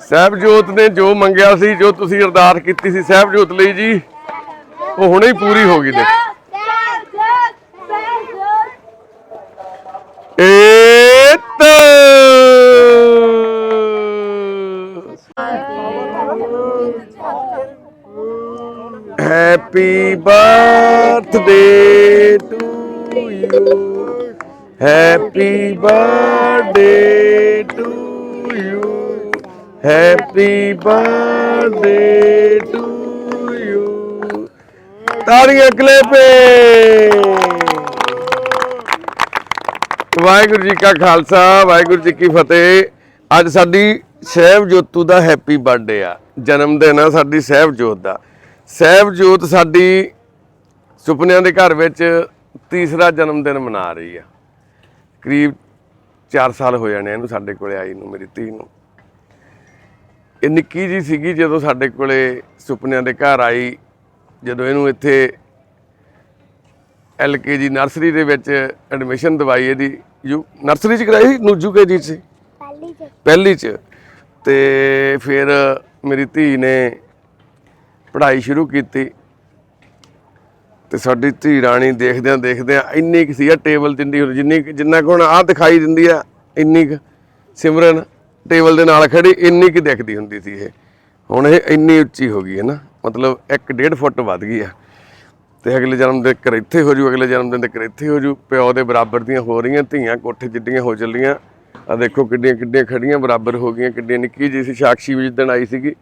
ਸਹਿਬਜੋਤ ਨੇ ਜੋ ਮੰਗਿਆ ਸੀ, ਜੋ ਤੁਸੀਂ ਅਰਦਾਸ ਕੀਤੀ ਸੀ ਸਹਿਬਜੋਤ ਲਈ ਜੀ, ਉਹ ਹੁਣੇ ਹੀ ਪੂਰੀ ਹੋ ਗਈ ਦੇਖ। ਏਤ! Happy birthday to you happy birthday to happy birthday to you ਤਾੜੀਆਂ ਕਲੇਪੇ। ਵਾਹਿਗੁਰੂ ਜੀ ਕਾ ਖਾਲਸਾ, ਵਾਹਿਗੁਰੂ ਜੀ ਕੀ ਫਤਿਹ। ਅੱਜ ਸਾਡੀ ਸਹਿਬ ਜੋਤੂ ਦਾ ਹੈਪੀ ਬਰਥਡੇ ਆ। ਜਨਮ ਦਿਨ ਆ ਸਾਡੀ ਸਹਿਬ ਜੋਤ ਦਾ। ਸਹਿਬ ਜੋਤ ਸਾਡੀ ਸੁਪਨਿਆਂ ਦੇ ਘਰ ਵਿੱਚ ਤੀਸਰਾ ਜਨਮ ਦਿਨ ਮਨਾ ਰਹੀ ਆ। ਕਰੀਬ 4 ਸਾਲ ਹੋ ਜਾਣੇ ਇਹਨੂੰ ਸਾਡੇ ਕੋਲੇ ਆਈ ਨੂੰ, ਮੇਰੀ ਧੀ ਨੂੰ। ਇਹ ਨਿੱਕੀ ਜੀ ਸੀਗੀ ਜਦੋਂ ਸਾਡੇ ਕੋਲੇ ਸੁਪਨਿਆਂ ਦੇ ਘਰ ਆਈ ਜਦੋਂ ਇਹਨੂੰ ਇੱਥੇ ਐਲਕੇਜੀ ਨਰਸਰੀ ਦੇ ਵਿੱਚ ਐਡਮਿਸ਼ਨ ਦਵਾਈ ਇਹਦੀ ਯੂ ਨਰਸਰੀ ਚ ਕਰਾਈ ਸੀ ਨੂਜੂ ਕੇਜੀ ਚ ਪਹਿਲੀ ਚ। ਪਹਿਲੀ ਚ। ਤੇ ਫਿਰ ਮੇਰੀ ਧੀ ਨੇ ਪੜ੍ਹਾਈ ਸ਼ੁਰੂ ਕੀਤੀ। ਤੇ ਸਾਡੀ ਧੀ ਰਾਣੀ ਦੇਖਦਿਆਂ ਦੇਖਦਿਆਂ ਇੰਨੀ ਕੁ ਸੀ ਆ ਟੇਬਲ ਜਿੰਨੀ ਜਿੰਨੀ ਕੁ- ਜਿੰਨਾ ਕੁ ਹੁਣ ਆ ਦਿਖਾਈ ਦਿੰਦੀ ਆ ਇੰਨੀ ਕੁ। ਸਿਮਰਨ ਟੇਬਲ ਦੇ ਨਾਲ ਖੜੀ, ਇੰਨੀ ਕੁ ਦਿਖਦੀ ਹੁੰਦੀ ਸੀ ਇਹ। ਹੁਣ ਇਹ ਇੰਨੀ ਉੱਚੀ ਹੋ ਗਈ ਹੈ ਨਾ, ਮਤਲਬ 1.5 ਫੁੱਟ ਵੱਧ ਗਈ ਆ। ਤੇ ਅਗਲੇ ਜਨਮ ਦੇ ਕਰ ਇੱਥੇ ਹੋ ਜੂ, ਅਗਲੇ ਜਨਮ ਦਿਨ ਦੇ ਕਰ ਇੱਥੇ ਹੋ ਜੂ। ਪਿਓ ਦੇ ਬਰਾਬਰ ਦੀਆਂ ਹੋ ਰਹੀਆਂ, ਧੀਆਂ ਕੋਠੇ ਜਿੱਡੀਆਂ ਹੋ ਚੱਲੀਆਂ। ਆ ਦੇਖੋ ਕਿੱਡੀਆਂ ਕਿੱਡੀਆਂ ਖੜੀਆਂ, ਬਰਾਬਰ ਹੋ ਗਈਆਂ, ਕਿੱਡੀਆਂ ਨਿੱਕੀ ਜੀ ਸੀ, ਸਾਕਸ਼ੀ ਵੀ ਜਿੱਦਣ ਆਈ ਸੀਗੀ।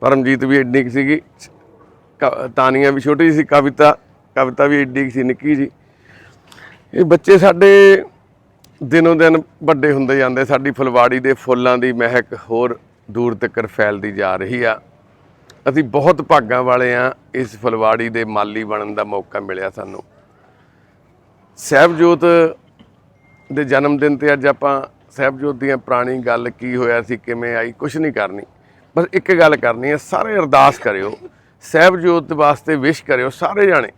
ਪਰਮਜੀਤ ਵੀ ਐਡੀ ਕੁ ਸੀਗੀ। ਕ- ਤਾਨੀਆਂ ਵੀ ਛੋਟੀ ਸੀ, ਕਵਿਤਾ ਕਵਿਤਾ ਵੀ ਐਡੀ ਕੁ ਸੀ, ਨਿੱਕੀ ਜੀ ਇਹ ਬੱਚੇ ਸਾਡੇ ਦਿਨੋਂ ਦਿਨ ਵੱਡੇ ਹੁੰਦੇ ਜਾਂਦੇ, ਸਾਡੀ ਫੁਲਵਾੜੀ ਦੇ ਫੁੱਲਾਂ ਦੀ ਮਹਿਕ ਹੋਰ ਦੂਰ ਤੱਕ ਫੈਲਦੀ ਜਾ ਰਹੀ ਆ। ਅਸੀਂ ਬਹੁਤ ਭਾਗਾਂ ਵਾਲੇ ਆ, ਇਸ ਫੁਲਵਾੜੀ ਦੇ ਮਾਲੀ ਬਣਨ ਦਾ ਮੌਕਾ ਮਿਲਿਆ ਸਾਨੂੰ। ਸਹਿਬਜੋਤ ਦੇ ਜਨਮ ਦਿਨ ਤੇ ਅੱਜ ਆਪਾਂ ਸਹਿਬਜੋਤ ਦੀਆਂ ਪੁਰਾਣੀ ਗੱਲ ਕੀ ਹੋਇਆ ਸੀ, ਕਿਵੇਂ ਆਈ ਕੁਝ ਨਹੀਂ ਕਰਨੀ। ਬਸ ਇੱਕ ਗੱਲ ਕਰਨੀ ਹੈ ਸਾਰੇ ਅਰਦਾਸ ਕਰਿਓ, ਸਹਿਬਜੋਤ ਵਾਸਤੇ ਵਿਸ਼ ਕਰਿਓ ਸਾਰੇ ਜਾਣੇ।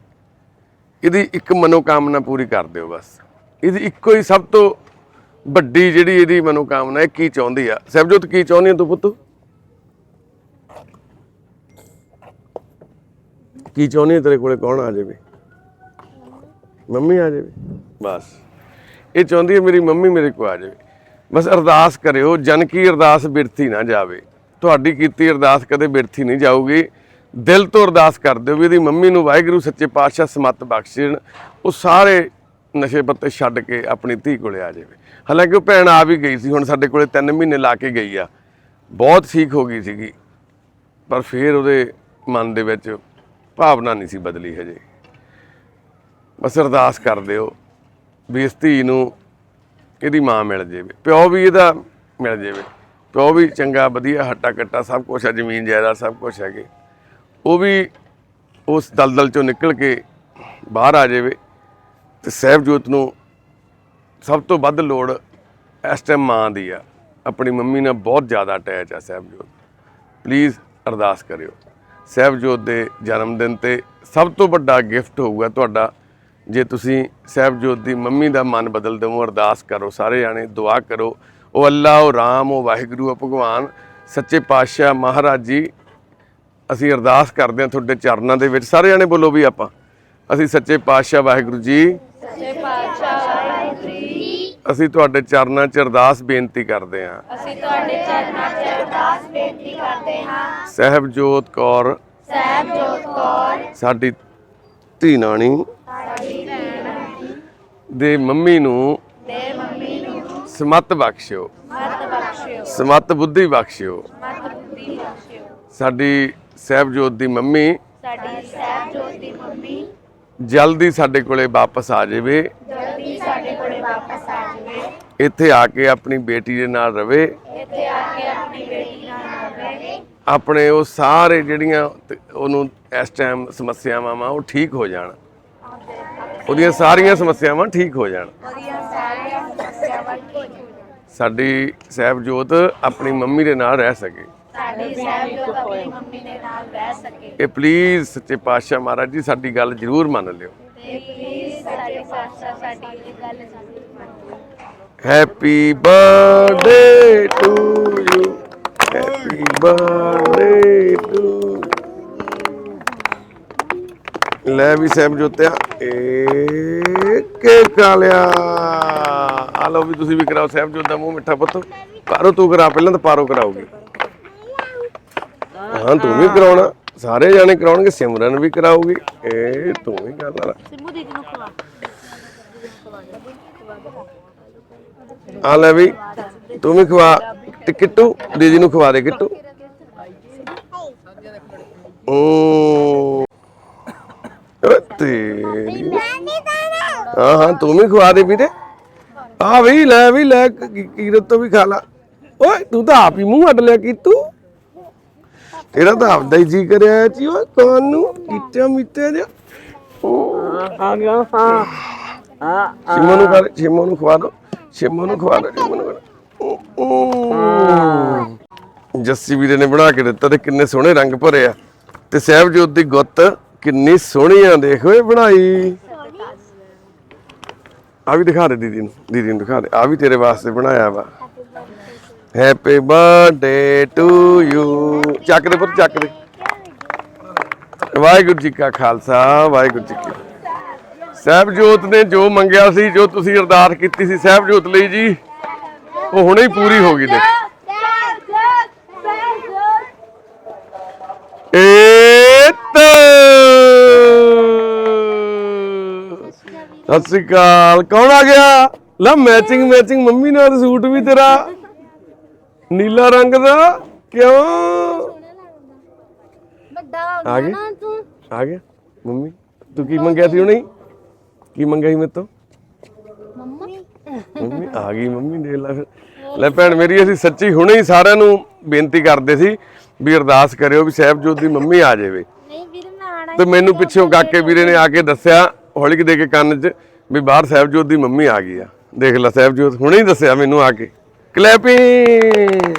ਇਹਦੀ ਇੱਕ ਮਨੋਕਾਮਨਾ ਪੂਰੀ ਕਰ ਦਿਓ ਬਸ। ਇਹਦੀ ਇੱਕੋ ਹੀ ਸਭ ਤੋਂ ਵੱਡੀ ਜਿਹੜੀ ਇਹਦੀ ਮਨੋਕਾਮਨਾ ਹੈ ਕੀ ਚਾਹੁੰਦੀ ਆ? ਸਹਿਬਜੋਤ ਕੀ ਚਾਹੁੰਦੀ ਆ ਤੂੰ ਪੁੱਤ? ਕੀ ਚਾਹੁੰਦੀ ਹੈ ਤੇਰੇ ਕੋਲੇ? ਕੌਣ ਆ ਜਾਵੇ? ਮੰਮੀ ਆ ਜਾਵੇ? ਬਸ। ਇਹ ਚਾਹੁੰਦੀ ਹੈ ਮੇਰੀ ਮੰਮੀ ਮੇਰੇ ਕੋਲ ਆ ਜਾਵੇ। ਬਸ ਅਰਦਾਸ ਕਰਿਓ ਜਨ ਕੀ ਅਰਦਾਸ ਬਿਰਥੀ ਨਾ ਜਾਵੇ। ਤੁਹਾਡੀ ਕੀਤੀ ਅਰਦਾਸ ਕਦੇ ਬਿਰਥੀ ਨਹੀਂ ਜਾਊਗੀ। ਦਿਲ ਤੋਂ ਅਰਦਾਸ ਕਰ ਦਿਓ ਵੀ ਇਹਦੀ ਮੰਮੀ ਨੂੰ ਵਾਹਿਗੁਰੂ ਸੱਚੇ ਪਾਤਸ਼ਾਹ ਸਮਤ ਬਖਸ਼ਣ। ਉਹ ਸਾਰੇ ਨਸ਼ੇ ਪੱਤੇ ਛੱਡ ਕੇ ਆਪਣੀ ਧੀ ਕੋਲੇ ਆ ਜਾਵੇ। ਹਾਲਾਂਕਿ ਉਹ ਭੈਣ ਆ ਵੀ ਗਈ ਸੀ, ਹੁਣ ਸਾਡੇ ਕੋਲੇ 3 ਮਹੀਨੇ ਲਾ ਕੇ ਗਈ ਆ। ਬਹੁਤ ਠੀਕ ਹੋ ਗਈ ਸੀਗੀ, ਪਰ ਫਿਰ ਉਹਦੇ ਮਨ ਦੇ ਵਿੱਚ ਭਾਵਨਾ ਨਹੀਂ ਸੀ ਬਦਲੀ ਹਜੇ। ਬਸ ਅਰਦਾਸ ਕਰ ਦਿਓ ਵੀ ਇਸ ਧੀ ਨੂੰ ਇਹਦੀ ਮਾਂ ਮਿਲ ਜਾਵੇ। ਪਿਓ ਵੀ ਇਹਦਾ ਮਿਲ ਜਾਵੇ। ਪਿਓ ਵੀ ਚੰਗਾ, ਵਧੀਆ ਹੱਟਾ ਕੱਟਾ, ਸਭ ਕੁਝ ਹੈ ਜ਼ਮੀਨ ਜਾਇਦਾਦ ਸਭ ਕੁਝ ਹੈਗੇ। ਉਹ ਵੀ ਉਸ ਦਲਦਲ ਚੋਂ ਨਿਕਲ ਕੇ ਬਾਹਰ ਆ ਜਾਵੇ। ਤੇ ਸਹਿਬਜੋਤ ਨੂੰ ਸਭ ਤੋਂ ਵੱਧ ਲੋੜ ਇਸ ਟਾਈਮ ਮਾਂ ਦੀ ਆ। ਆਪਣੀ ਮੰਮੀ ਨਾਲ ਬਹੁਤ ਜ਼ਿਆਦਾ ਅਟੈਚ ਆ ਸਹਿਬਜੋਤ। ਪਲੀਜ਼ ਅਰਦਾਸ ਕਰਿਓ। ਸਹਿਬਜੋਤ ਦੇ ਜਨਮ ਦਿਨ ਤੇ ਸਭ ਤੋਂ ਵੱਡਾ ਗਿਫਟ ਹੋਊਗਾ ਤੁਹਾਡਾ। ਜੇ ਤੁਸੀਂ ਸਹਿਬਜੋਤ ਦੀ ਮੰਮੀ ਦਾ ਮਨ ਬਦਲ ਦੇਵੋ, ਅਰਦਾਸ ਕਰੋ, ਸਾਰੇ ਜਾਣੇ ਦੁਆ ਕਰੋ। ਉਹ ਅੱਲਾ ਉਹ ਰਾਮ, ਉਹ ਵਾਹਿਗੁਰੂ, ਉਹ ਭਗਵਾਨ, ਸੱਚੇ ਪਾਤਸ਼ਾਹ, ਮਹਾਰਾਜ ਜੀ, ਅਸੀਂ ਅਰਦਾਸ ਕਰਦੇ ਹਾਂ ਤੁਹਾਡੇ ਚਰਨਾਂ ਦੇ ਵਿੱਚ। ਸਾਰੇ ਜਾਣੇ ਬੋਲੋ ਵੀ ਆਪਾਂ। ਅਸੀਂ ਸੱਚੇ ਪਾਤਸ਼ਾਹ, ਵਾਹਿਗੁਰੂ ਜੀ ਅਸੀਂ ਤੁਹਾਡੇ ਚਰਨਾਂ 'ਚ ਅਰਦਾਸ ਬੇਨਤੀ ਕਰਦੇ ਹਾਂ। ਅਸੀਂ ਤੁਹਾਡੇ ਚਰਨਾਂ 'ਚ ਅਰਦਾਸ ਬੇਨਤੀ ਕਰਦੇ ਹਾਂ। ਸਹਿਬਜੋਤ ਕੌਰ। ਸਹਿਬਜੋਤ ਕੌਰ। ਸਾਡੀ ਧੀ ਨਾਣੀ। ਦੇ ਮੰਮੀ ਨੂੰ ਦੇ ਮੰਮੀ ਨੂੰ ਸਮਤ ਬਖਸ਼ਿਓ। ਮਤ ਬਖਸ਼ਿਓ। ਸਮਤ ਬੁੱਧੀ ਬਖਸ਼ਿਓ। ਮਤ ਬੁੱਧੀ ਬਖਸ਼ਿਓ। ਸਾਡੀ ਸਹਿਬਜੋਤ ਦੀ ਮੰਮੀ ਸਾਡੀ ਸਹਿਬਜੋਤ ਦੀ ਮੰਮੀ ਜਲਦੀ ਸਾਡੇ ਕੋਲੇ ਵਾਪਸ ਆ ਜਾਵੇ ਜਲਦੀ ਸਾਡੇ ਕੋਲੇ ਵਾਪਸ ਆ ਜਾਵੇ ਇੱਥੇ ਆ ਕੇ ਆਪਣੀ ਬੇਟੀ ਦੇ ਨਾਲ ਰਵੇ। ਇੱਥੇ ਆ ਕੇ ਆਪਣੀ ਬੇਟੀ ਨਾਲ ਰਹੇ ਆਪਣੇ ਉਹ ਸਾਰੇ ਜਿਹੜੀਆਂ ਉਹਨੂੰ ਇਸ ਟਾਈਮ ਸਮੱਸਿਆਵਾਂ ਵਾ ਉਹ ਠੀਕ ਹੋ ਜਾਣ। ਉਹਦੀਆਂ ਸਾਰੀਆਂ ਸਮੱਸਿਆਵਾਂ ਠੀਕ ਹੋ ਜਾਣ। ਉਹਦੀਆਂ ਸਾਰੀਆਂ ਸਮੱਸਿਆਵਾਂ ਠੀਕ ਹੋ ਜਾਣ। ਸਾਡੀ ਸਹਿਬਜੋਤ ਆਪਣੀ ਮੰਮੀ ਦੇ ਨਾਲ ਰਹਿ ਸਕੇ। ਸਾਡੀ ਸਹਿਬਜੋਤ ਆਪਣੀ ਮੰਮੀ ਦੇ ਨਾਲ ਰਹਿ ਸਕੇ। ਇਹ ਪਲੀਜ਼ ਸੱਚੇ ਪਾਤਸ਼ਾਹ ਮਹਾਰਾਜ ਜੀ ਸਾਡੀ ਗੱਲ ਜ਼ਰੂਰ ਮੰਨ ਲਿਓ। ਤੇ ਪਲੀਜ਼ ਸਾਡੇ ਪਾਸਾ ਸਾਡੀ ਇਹ ਗੱਲ ਜ਼ਰੂਰ ਮੰਨੋ happy birthday to you happy birthday to ਲੈ ਵੀ ਸਹਿਬ ਜੋਤਿਆ ਏ ਕੇਕ ਆ ਲਿਆ। ਆ ਲਓ ਵੀ ਤੁਸੀਂ ਵੀ ਕਰਾਓ ਸਹਿਬ ਜੋਤ ਦਾ ਮੂੰਹ ਮਿੱਠਾ ਪੁੱਤ। ਪਾਰੋ ਤੂੰ ਕਰਾ, ਪਹਿਲਾਂ ਤਾਂ ਪਾਰੋ ਕਰਾਉਗੀ ਹਾਂ, ਤੂੰ ਵੀ ਕਰਾਉਣਾ। ਸਾਰੇ ਜਾਣੇ ਕਰਾਉਣਗੇ, ਸਿਮਰਨ ਵੀ ਕਰਾਉਗੀ ਏ ਤੂੰ ਵੀ ਕਰ ਲਾ। ਸਿੰਮੂ ਦੀਦੀ ਨੂੰ ਖਵਾ। ਆ ਲੈ ਵੀ ਤੂੰ ਵੀ ਖਵਾ ਤੇ ਕਿੱਟੂ ਦੀਦੀ ਨੂੰ ਖਵਾ ਦੇ ਕਿੱਟੂ। ਓ ਤੇਰੀ। ਹਾਂ ਹਾਂ ਤੂੰ ਵੀ ਖਵਾ ਦੇ ਵੀਰੇ ਆ ਵੀ ਲੈ ਵੀ ਲੈ ਕੀਰਤ ਤੋਂ ਵੀ ਖਾ ਲਾ। ਓਏ ਤੂੰ ਤਾਂ ਆਪ ਹੀ ਮੂੰਹ ਅੱਡ ਲਿਆ ਕੀਤੂ। ਤੇਰਾ ਤਾਂ ਆਪਦਾ ਹੀ ਜੀ ਕਰਿਆ ਜੀ ਓਏ ਕਾਨ ਨੂੰ। ਕੀਤਿਆ ਮਿੱਤੇ ਜਿਹਾ ਆ ਗਿਆ ਹਾਂ। ਹਾਂ ਸ਼ਿਮੋ ਨੂੰ ਖਾ ਲੈ ਸ਼ਿਮੋ ਨੂੰ ਖਵਾ ਦੋ। ਸ਼ਿਮੋ ਨੂੰ ਖਵਾ ਦੋ ਸ਼ਿਮੋ ਨੂੰ ਖਵਾ ਦਿਓ। ਓ, ਓ। ਜੱਸੀ ਵੀਰੇ ਨੇ ਬਣਾ ਕੇ ਦਿੱਤਾ ਤੇ ਕਿੰਨੇ ਸੋਹਣੇ ਰੰਗ ਭਰੇ ਆ। ਤੇ ਸਹਿਬਜੋਤ ਦੀ ਗੁੱਤ ਕਿੰਨੀ ਸੋਹਣੀ ਆ ਦੇਖ ਓਏ ਬਣਾਈ। ਆ ਵੀ ਦਿਖਾ ਦੇ ਦੀਦੀ ਨੂੰ ਦੀਦੀ ਨੂੰ ਦਿਖਾ ਦੇ। ਆ ਵੀ ਤੇਰੇ ਵਾਸਤੇ ਬਣਾਇਆ ਵਾ। ਹੈਪੀ ਬਰਥਡੇ ਟੂ ਯੂ ਚੱਕ ਦੇ ਪੁੱਤ ਚੱਕ ਦੇ। ਵਾਹਿਗੁਰੂ ਜੀ ਕਾ ਖਾਲਸਾ ਵਾਹਿਗੁਰੂ ਜੀ ਕੀ। ਸਹਿਬਜੋਤ ਨੇ ਜੋ ਮੰਗਿਆ ਸੀ ਜੋ ਤੁਸੀਂ ਅਰਦਾਸ ਕੀਤੀ ਸੀ ਸਹਿਬਜੋਤ ਲਈ ਜੀ ਉਹ ਹੁਣੇ ਹੀ ਪੂਰੀ ਹੋ ਗਈ ਦੇਖ। ਏ ਸਤਿ ਸ਼੍ਰੀ ਅਕਾਲ। ਕੌਣ ਆ ਗਿਆ? ਲੈ ਮੈਚਿੰਗ ਮੈਚਿੰਗ ਮੰਮੀ ਨਾਲ ਸੂਟ ਵੀ ਤੇਰਾ। ਨੀਲਾ ਰੰਗ ਦਾ? ਕਿਉਂ? ਵੱਡਾ ਆ ਤੂੰ। ਆ ਗਿਆ? ਮੰਮੀ ਤੂੰ ਕੀ ਮੰਗਿਆ ਸੀ ਹੁਣੇ? ਕੀ ਮੰਗਿਆ ਸੀ ਮੇਰੇ ਤੋਂ? ਮੰਮੀ? ਮੰਮੀ ਆ ਗਈ ਮੰਮੀ ਦੇ ਲੈ ਫਿਰ। ਲੈ ਭੈਣ ਮੇਰੀ ਅਸੀਂ ਸੱਚੀ ਹੁਣੇ ਹੀ ਸਾਰਿਆਂ ਨੂੰ ਬੇਨਤੀ ਕਰਦੇ ਸੀ ਵੀ ਅਰਦਾਸ ਕਰਿਓ ਵੀ ਸਾਹਿਬਜੋਤ ਦੀ ਮੰਮੀ ਆ ਜਾਵੇ। ਨਹੀਂ ਵੀਰ ਮੈਂ ਆਣਾ ਤੇ ਮੈਨੂੰ ਪਿੱਛੋਂ ਕਾਕੇ ਵੀਰੇ ਨੇ ਆ ਕੇ ਦੱਸਿਆ ਹੌਲੀ ਕਿ ਦੇ ਕੇ ਕੰਨ 'ਚ ਵੀ ਬਾਹਰ ਸਾਹਿਬਜੋਤ ਦੀ ਮੰਮੀ ਆ ਗਈ ਆ। ਦੇਖ ਲੈ ਸਾਹਿਬਜੋਤ ਹੁਣੇ ਹੀ ਦੱਸਿਆ ਮੈਨੂੰ ਆ ਕੇ। ਕਲੈਪਿੰਗ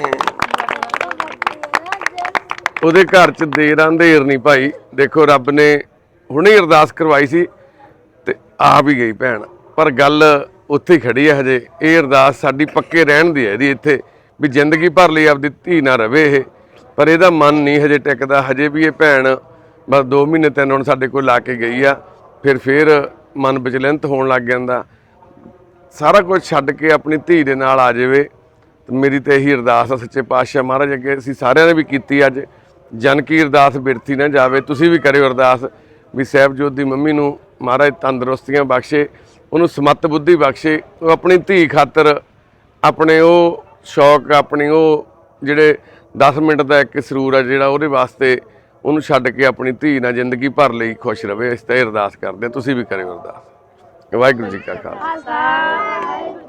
ਉਹਦੇ ਘਰ 'ਚ ਦੇਰ ਅੰਧੇਰ ਨਹੀਂ ਭਾਈ। ਦੇਖੋ ਰੱਬ ਨੇ ਹੁਣੇ ਅਰਦਾਸ ਕਰਵਾਈ ਸੀ। ਤੇ ਆ ਵੀ ਗਈ ਭੈਣ। ਪਰ ਗੱਲ ਉੱਥੇ ਹੀ ਖੜੀ ਹੈ ਹਜੇ। ਇਹ ਅਰਦਾਸ ਸਾਡੀ ਪੱਕੇ ਰਹਿਣ ਦੀ ਹੈ ਇਹਦੀ ਇੱਥੇ। ਵੀ ਜ਼ਿੰਦਗੀ ਭਰ ਲਈ ਆਪਦੀ ਧੀ ਨਾ ਰਵੇ ਇਹ। ਪਰ ਇਹਦਾ ਮਨ ਨਹੀਂ ਹਜੇ ਟਿਕਦਾ। ਹਜੇ ਵੀ ਇਹ ਭੈਣ ਬਸ 2 ਮਹੀਨੇ ਤਿੰਨ ਹੁਣ ਸਾਡੇ ਕੋਲ ਲਾ ਕੇ ਗਈ ਆ। ਫਿਰ ਫਿਰ ਮਨ ਵਿਚਲਿੰਤ ਹੋਣ ਲੱਗ ਜਾਂਦਾ। ਸਾਰਾ ਕੁਝ ਛੱਡ ਕੇ ਆਪਣੀ ਧੀ ਦੇ ਨਾਲ ਆ ਜਾਵੇ। ਤੇ ਮੇਰੀ ਤੇ ਇਹੀ ਅਰਦਾਸ ਆ ਸੱਚੇ ਪਾਤਸ਼ਾਹ ਮਹਾਰਾਜ ਅੱਗੇ ਅਸੀਂ ਸਾਰਿਆਂ ਨੇ ਵੀ ਕੀਤੀ ਅੱਜ। ਜਨ ਕੀ ਅਰਦਾਸ ਬਿਰਤੀ ਨਾ ਜਾਵੇ। ਤੁਸੀਂ ਵੀ ਕਰਿਓ ਅਰਦਾਸ। ਵੀ ਸਾਹਿਬਜੋਤ ਦੀ ਮੰਮੀ ਨੂੰ ਮਹਾਰਾਜ ਤੰਦਰੁਸਤੀਆਂ ਬਖਸ਼ੇ, ਉਹਨੂੰ ਸਮੱਤ ਬੁੱਧੀ ਬਖਸ਼ੇ, ਉਹ ਆਪਣੀ ਧੀ ਖਾਤਰ ਆਪਣੇ ਉਹ ਸ਼ੌਕ, ਆਪਣੀ ਉਹ ਜਿਹੜੇ 10 ਮਿੰਟ ਦਾ ਇੱਕ ਸਰੂਰ ਆ ਜਿਹੜਾ ਉਹਦੇ ਵਾਸਤੇ ਉਹਨੂੰ ਛੱਡ ਕੇ ਆਪਣੀ ਧੀ ਨਾਲ ਜ਼ਿੰਦਗੀ ਭਰ ਲਈ ਖੁਸ਼ ਰਵੇ, ਇਸ ਤੇ ਅਰਦਾਸ ਕਰਦੇ ਤੁਸੀਂ ਵੀ ਕਰਿਓ ਅਰਦਾਸ। ਵਾਹਿਗੁਰੂ ਜੀ ਕਾ ਖਾਲਸਾ।